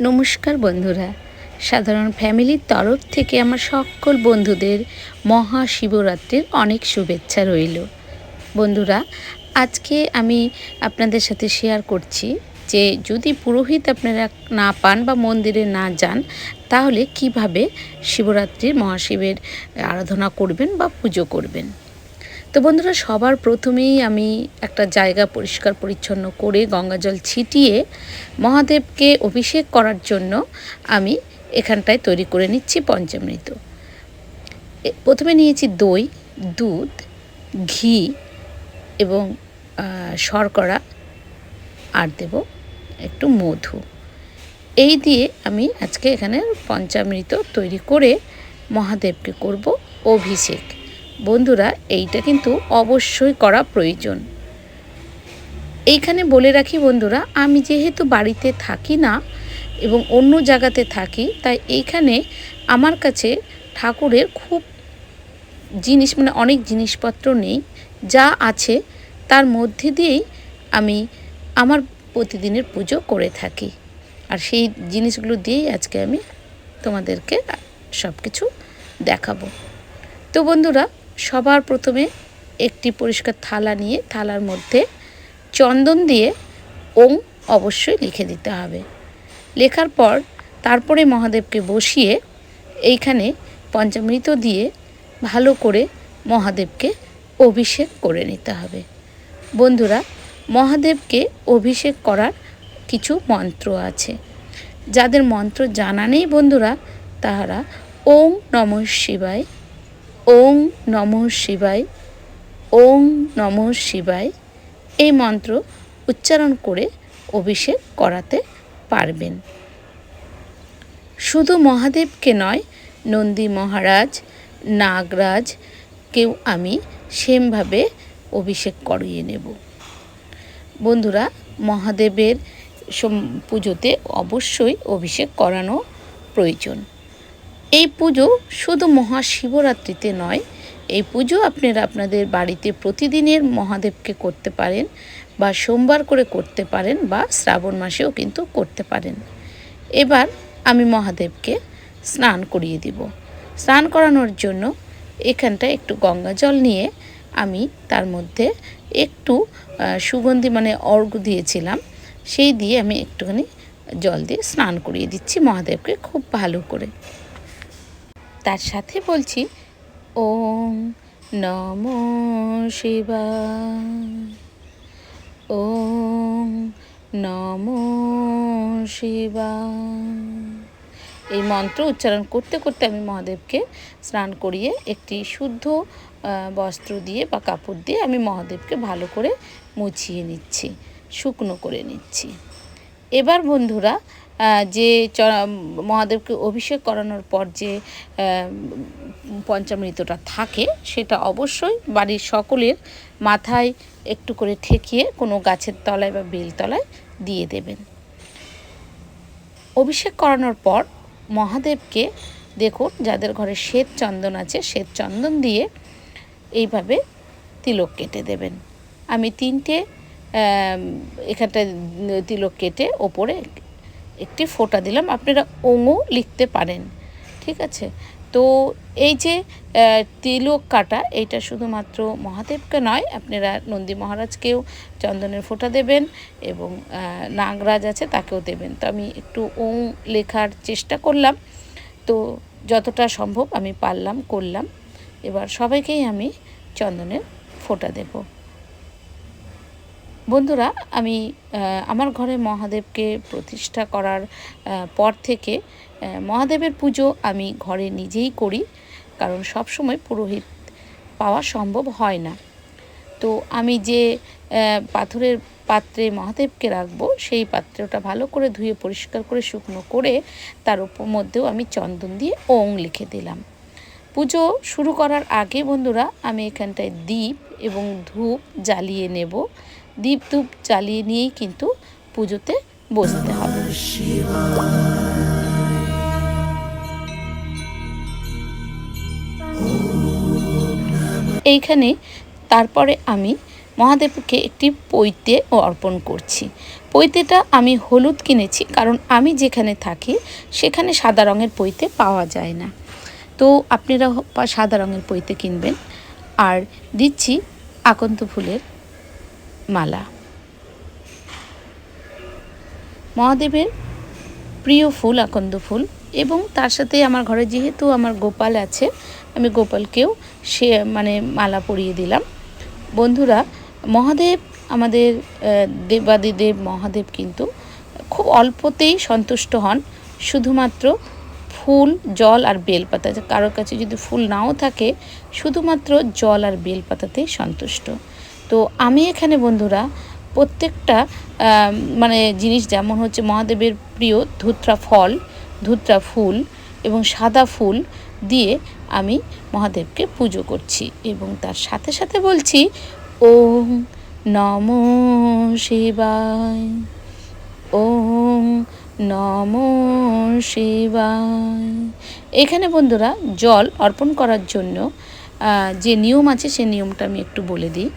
নমস্কার বন্ধুরা। সাধারণ ফ্যামিলির তরফ থেকে আমার সকল বন্ধুদের মহাশিবরাত্রির অনেক শুভেচ্ছা রইল। বন্ধুরা আজকে আমি আপনাদের সাথে শেয়ার করছি যে যদি পুরোহিত আপনারা না পান বা মন্দিরে না যান, তাহলে কীভাবে শিবরাত্রির মহাশিবের আরাধনা করবেন বা পুজো করবেন? তো বন্ধুরা, সবার প্রথমেই আমি একটা জায়গা পরিষ্কার পরিচ্ছন্ন করে গঙ্গাজল ছিটিয়ে মহাদেবকে অভিষেক করার জন্য আমি এখানটায় তৈরি করে নিচ্ছি পঞ্চামৃত। প্রথমে নিয়েছি দই, দুধ, ঘি এবং শর্করা আর দেব একটু মধু। এই দিয়ে আমি আজকে এখানে পঞ্চামৃত তৈরি করে মহাদেবকে করব অভিষেক। বন্ধুরা, এইটা কিন্তু অবশ্যই করা প্রয়োজন। এইখানে বলে রাখি বন্ধুরা, আমি যেহেতু বাড়িতে থাকি না এবং অন্য জায়গাতে থাকি, তাই এইখানে আমার কাছে ঠাকুরের খুব জিনিস মানে অনেক জিনিসপত্র নেই, যা আছে তার মধ্যে দিয়েই আমি আমার প্রতিদিনের পুজো করে থাকি। আর সেই জিনিসগুলো দিয়েই আজকে আমি তোমাদেরকে সব কিছু দেখাবো। তো বন্ধুরা, সবার প্রথমে একটি পরিষ্কার থালা নিয়ে, থালার মধ্যে চন্দন দিয়ে ওং অবশ্যই লিখে দিতে হবে। লেখার পর তারপরে মহাদেবকে বসিয়ে এইখানে পঞ্চামৃত দিয়ে ভালো করে মহাদেবকে অভিষেক করে নিতে হবে। বন্ধুরা, মহাদেবকে অভিষেক করার কিছু মন্ত্র আছে। যাদের মন্ত্র জানা নেই বন্ধুরা, তাহারা ওং নম শিবায়, ওং নম শিবায়, ওং নম শিবায় এই মন্ত্র উচ্চারণ করে অভিষেক করাতে পারবেন। শুধু মহাদেবকে নয়, নন্দী মহারাজ, নাগরাজ, কেউ আমি সেমভাবে অভিষেক করিয়ে নেব। বন্ধুরা, মহাদেবের পুজোতে অবশ্যই অভিষেক করানো প্রয়োজন। এই পুজো শুধু মহাশিবরাত্রিতে নয়, এই পুজো আপনারা আপনাদের বাড়িতে প্রতিদিনের মহাদেবকে করতে পারেন বা সোমবার করে করতে পারেন বা শ্রাবণ মাসেও কিন্তু করতে পারেন। এবার আমি মহাদেবকে স্নান করিয়ে দিব। স্নান করানোর জন্য এখানটায় একটু গঙ্গা জল নিয়ে আমি তার মধ্যে একটু সুগন্ধি মানে অর্ঘ দিয়েছিলাম, সেই দিয়ে আমি একটুখানি জল দিয়ে স্নান করিয়ে দিচ্ছি মহাদেবকে খুব ভালো করে। তার সাথে বলছি, ওম নম শিবায়। ওম নম শিবায়। এই মন্ত্র উচ্চারণ করতে করতে আমি মহাদেবকে স্নান করিয়ে একটি শুদ্ধ বস্ত্র দিয়ে বা কাপড় দিয়ে আমি মহাদেবকে ভালো করে মুছিয়ে নিচ্ছি, শুকনো করে নিচ্ছি। এবার বন্ধুরা যে মহাদেবকে অভিষেক করানোর পর যে পঞ্চামৃতটা থাকে, সেটা অবশ্যই বাড়ির সকলের মাথায় একটু করে ঠেকিয়ে কোনো গাছের তলায় বা বেলতলায় দিয়ে দেবেন। অভিষেক করানোর পর মহাদেবকে দেখুন, যাদের ঘরে শ্বেত চন্দন আছে, শ্বেত চন্দন দিয়ে এইভাবে তিলক কেটে দেবেন। আমি তিনটে আম, এখানটায় তিলক কেটে ওপরে একটি ফোঁটা দিলাম। আপনারা ওঙও লিখতে পারেন ঠিক আছে? তো এই যে তিলক কাটা এইটা শুধুমাত্র মহাদেবকে নয় আপনারা নন্দী মহারাজকেও চন্দনের ফোঁটা দেবেন এবং নাগরাজ আছে তাকেও দেবেন। তো আমি একটু ওং লেখার চেষ্টা করলাম। তো যতটা সম্ভব আমি পারলাম করলাম। এবার সবাইকেই আমি চন্দনের ফোঁটা দেবো। বন্ধুরা, আমি আমার ঘরে মহাদেবকে প্রতিষ্ঠা করার পর থেকে মহাদেবের পুজো আমি ঘরে নিজেই করি, কারণ সব সময় পুরোহিত পাওয়া সম্ভব হয় না। তো আমি যে পাথরের পাত্রে মহাদেবকে রাখব, সেই পাত্রটা ভালো করে ধুয়ে পরিষ্কার করে শুকনো করে তার উপর মধ্যেও আমি চন্দন দিয়ে ওং লিখে দিলাম। পুজো শুরু করার আগে বন্ধুরা, আমি এখানটায় দীপ এবং ধূপ জ্বালিয়ে নেব। দীপ ধূপ জ্বালিয়ে নিয়েই কিন্তু পুজোতে বসতে হবে। এইখানে তারপরে আমি মহাদেবকে একটি পৈতে অর্পণ করছি। পৈতেটা আমি হলুদ কিনেছি, কারণ আমি যেখানে থাকি সেখানে সাদা রঙের পৈতে পাওয়া যায় না। তো আপনারা সাদা রঙের পইতে কিনবেন। আর দিচ্ছি আকন্ত ফুলের মালা। মহাদেবের প্রিয় ফুল আকন্দ ফুল এবং তার সাথে আমার ঘরে যেহেতু আমার গোপাল আছে, আমি গোপালকেও সে মানে মালা পরিয়ে দিলাম। বন্ধুরা, মহাদেব আমাদের দেবাদিদেব মহাদেব কিন্তু খুব অল্পতেই সন্তুষ্ট হন। শুধুমাত্র ফুল, জল আর বেলপাতা। কারোর কাছে যদি ফুল নাও থাকে, শুধুমাত্র জল আর বেলপাতাতেই সন্তুষ্ট। তো আমি এখানে বন্ধুরা প্রত্যেকটা মানে জিনিস যেমন হচ্ছে মহাদেবের প্রিয় ধুত্রা ফল, ধুত্রা ফুল এবং সাদা ফুল দিয়ে আমি মহাদেবকে পুজো করছি এবং তার সাথে সাথে বলছি, ওম নম শিবায়, ওম নম শিবায়। এখানে বন্ধুরা জল অর্পণ করার জন্য যে নিয়ম আছে সে নিয়মটা আমি একটু বলে দিই।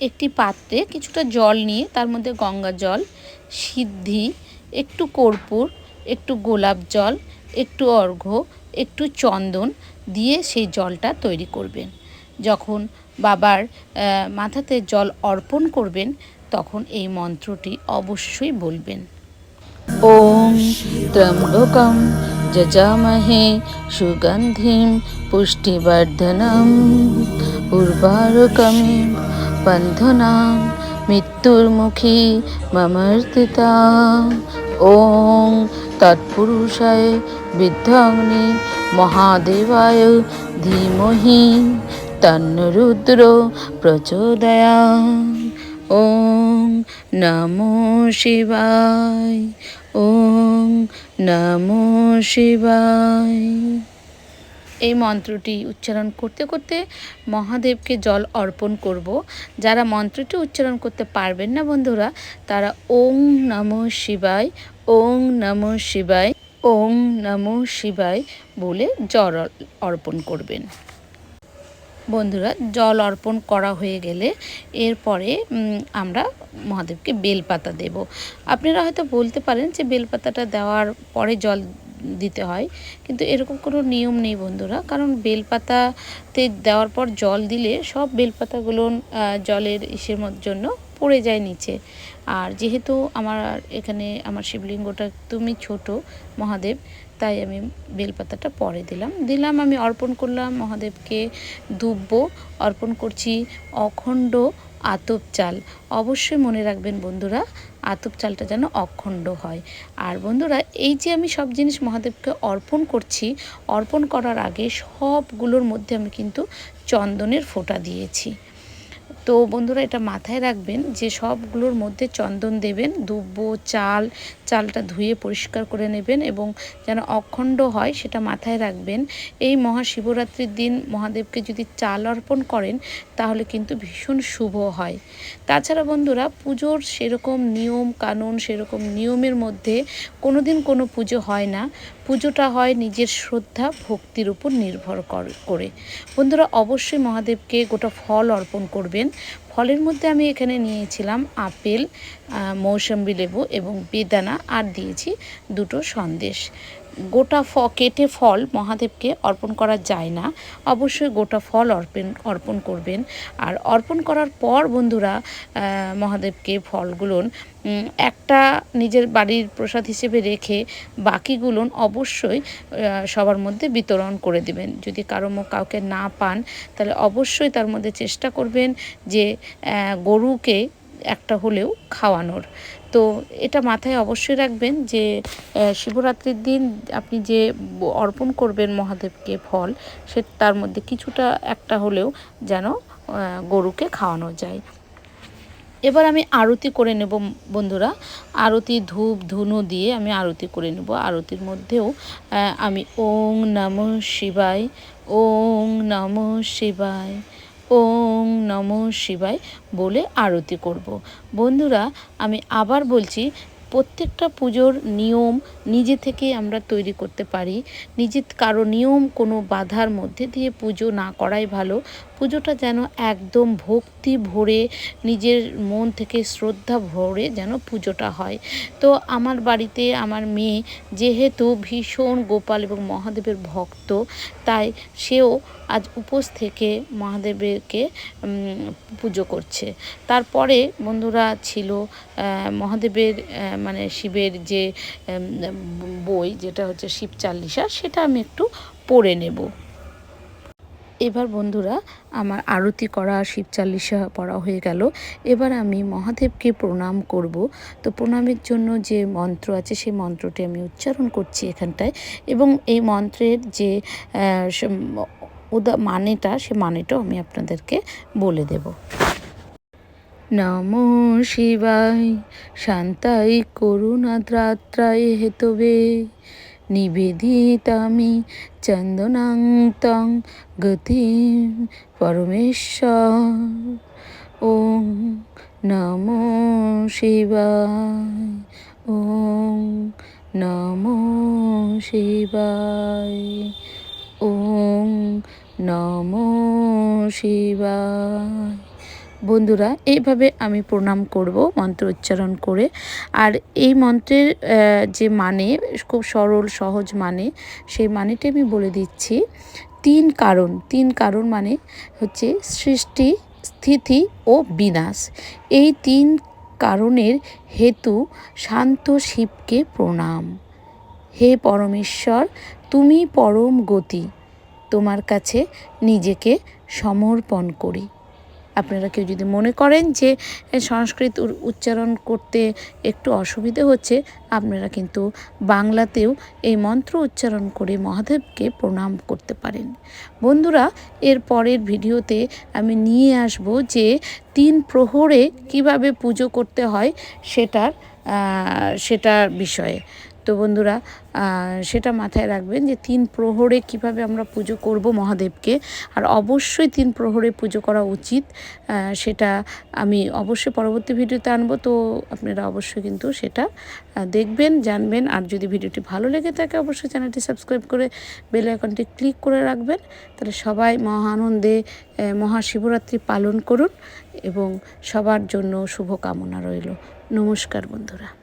একটি পাত্রে কিছুটা জল নিয়ে তার মধ্যে গঙ্গা জল, সিদ্ধি, একটু কর্পূর, একটু গোলাপ জল, একটু অর্ঘ্য, একটু চন্দন দিয়ে সেই জলটা তৈরি করবেন। যখন বাবার মাথাতে জল অর্পণ করবেন, তখন এই মন্ত্রটি অবশ্যই বলবেন। ওম ত্রম্বকম যজামহে সুগন্ধিম পুষ্টিবর্ধনম উর্বারকমে বন্ধনাম মৃত্যুর্মুখী মমর্তিতা। ওং তৎপুরুষায় বিদ্যাগ্নি মহাদেবায় ধীমহি তন্নরুদ্র প্রচোদয়াৎ। ওং নমো শিবায়। ওং নমো শিবায়। এই মন্ত্রটি উচ্চারণ করতে করতে মহাদেবকে জল অর্পণ করব। যারা মন্ত্রটি উচ্চারণ করতে পারবেন না বন্ধুরা, তারা ওং নমঃ শিবায় ওং নমঃ শিবায় ওং নমঃ শিবায় বলে জল অর্পণ করবেন। বন্ধুরা, জল অর্পণ করা হয়ে গেলে এরপরে আমরা মহাদেবকে বেলপাতা দেব। আপনারা হয়তো বলতে পারেন যে বেলপাতাটা দেওয়ার পরে জল দিতে হয়, কিন্তু এরকম কোনো নিয়ম নেই বন্ধুরা, কারণ বেলপাতাতে দেওয়ার পর জল দিলে সব বেলপাতাগুলো জলের ইসের জন্য পড়ে যায় নিচে। আর যেহেতু আমার এখানে আমার শিবলিঙ্গটা একদমই ছোট মহাদেব, তাই আমি বেলপাতাটা পরে দিলাম। দিলাম, আমি অর্পণ করলাম, মহাদেবকে দুব্য অর্পণ করছি অখণ্ড আতপ চাল। অবশ্যই মনে রাখবেন বন্ধুরা, আতপ চালটা যেন অখণ্ড হয়। আর বন্ধুরা, এই যে আমি সব জিনিস মহাদেবকে অর্পণ করছি, অর্পণ করার আগে সবগুলোর মধ্যে আমি কিন্তু চন্দনের ফোঁটা দিয়েছি। তো বন্ধুরা এটা মাথায় রাখবেন যে সবগুলোর মধ্যে চন্দন দেবেন, দুব্ব, চাল, চালটা ধুয়ে পরিষ্কার করে নেবেন এবং যেন অখণ্ড হয় সেটা মাথায় রাখবেন। এই মহাশিবরাত্রির দিন মহাদেবকে যদি চাল অর্পণ করেন তাহলে কিন্তু ভীষণ শুভ হয়। তাছাড়া বন্ধুরা পুজোর সেরকম নিয়ম কানুন, সেরকম নিয়মের মধ্যে কোনো দিন কোনো পুজো হয় না। পুজোটা হয় নিজের শ্রদ্ধা, ভক্তির উপর নির্ভর করে। বন্ধুরা অবশ্যই মহাদেবকে গোটা ফল অর্পণ করবেন। ফলের মধ্যে আমি এখানে নিয়েছিলাম আপেল মৌসম্বি লেবু এবং বেদানা আর দিয়েছি দুটো সন্দেশ। গোটা ফ কেটে ফল মহাদেবকে অর্পণ করা যায় না। অবশ্যই গোটা ফল অর্পণ অর্পণ করবেন। আর অর্পণ করার পর বন্ধুরা মহাদেবকে ফলগুলো উম, একটা নিজের বাড়ির প্রসাদ হিসেবে রেখে বাকিগুলো অবশ্যই সবার মধ্যে বিতরণ করে দিবেন। যদি কারও কাউকে না পান তাহলে অবশ্যই তার মধ্যে চেষ্টা করবেন যে গরুকে একটা হলেও খাওয়ানোর। তো এটা মাথায় অবশ্যই রাখবেন যে শিবরাত্রির দিন আপনি যে অর্পণ করবেন মহাদেবকে ফল, সে তার মধ্যে কিছুটা একটা হলেও যেন গরুকে খাওয়ানো যায়। এবার আমি আরতি করে নেব বন্ধুরা। আরতি ধূপ ধুনো দিয়ে আমি আরতি করে নেব। আরতির মধ্যেও আমি ওং নম শিবায়, ওং নম শিবায়। ওং নম শিবায় বলে আরতি করব। বন্ধুরা, আমি আবার বলছি, প্রত্যেকটা পুজোর নিয়ম নিজে থেকে আমরা তৈরি করতে পারি নিজে কারও নিয়ম কোনো বাধার মধ্যে দিয়ে পুজো না করাই ভালো পুজোটা যেন একদম ভক্তি ভরে, নিজের মন থেকে শ্রদ্ধা ভরে যেন পুজোটা হয়। তো আমার বাড়িতে আমার মেয়ে যেহেতু ভীষণ গোপাল এবং মহাদেবের ভক্ত, তাই সেও আজ উপোস থেকে মহাদেবেরকে পুজো করছে। তারপরে বন্ধুরা ছিল মহাদেবের মানে শিবের যে বই যেটা হচ্ছে শিব চাল্লিশা, সেটা আমি একটু পড়ে নেব। এবার বন্ধুরা, আমার আরতি করা, শিব চাল্লিশা পড়া হয়ে গেল। এবার আমি মহাদেবকে প্রণাম করব। তো প্রণামের জন্য যে মন্ত্র আছে, সেই মন্ত্রটি আমি উচ্চারণ করছি এখানটায়। এবং এই মন্ত্রের যে উদা, মানেটা, সে মানেটাও আমি আপনাদেরকে বলে দেব। নমো শিবায় শান্তাই করুণা করুণাদ্রাত্রায় হেতবে। নিবেদিতামি চন্দনাং গতি পরমেশ্বর। ওম নমো শিবায় ওম নমো শিবায় ওম নমো শিবায়। বন্ধুরা, এইভাবে আমি প্রণাম করব, মন্ত্র উচ্চারণ করে। আর এই মন্ত্রের যে মানে খুব সরল, সহজ মানে সেই মানেটি আমি বলে দিচ্ছি। তিন কারণ তিন কারণ মানে হচ্ছে সৃষ্টি, স্থিতি ও বিনাশ। এই তিন কারণের হেতু শান্ত শিবকে প্রণাম। হে পরমেশ্বর, তুমি পরম গতি, তোমার কাছে নিজেকে সমর্পণ করি। আপনারা কেউ যদি মনে করেন যে সংস্কৃত উচ্চারণ করতে একটু অসুবিধে হচ্ছে, আপনারা কিন্তু বাংলাতেও এই মন্ত্র উচ্চারণ করে মহাদেবকে প্রণাম করতে পারেন। বন্ধুরা, এর পরের ভিডিওতে আমি নিয়ে আসব যে, তিন প্রহরে কীভাবে পুজো করতে হয় সেটার সেটার বিষয়ে। তো বন্ধুরা সেটা মাথায় রাখবেন যে তিন প্রহরে কীভাবে আমরা পুজো করব মহাদেবকে। আর অবশ্যই তিন প্রহরে পুজো করা উচিত সেটা আমি অবশ্যই পরবর্তী ভিডিওতে আনব। তো আপনারা অবশ্যই কিন্তু সেটা দেখবেন, জানবেন। আর যদি ভিডিওটি ভালো লেগে থাকে, অবশ্যই চ্যানেলটি সাবস্ক্রাইব করে বেল আইকনটি ক্লিক করে রাখবেন। তাহলে সবাই মহানন্দে মহাশিবরাত্রি পালন করুন এবং সবার জন্য শুভকামনা রইল। নমস্কার বন্ধুরা।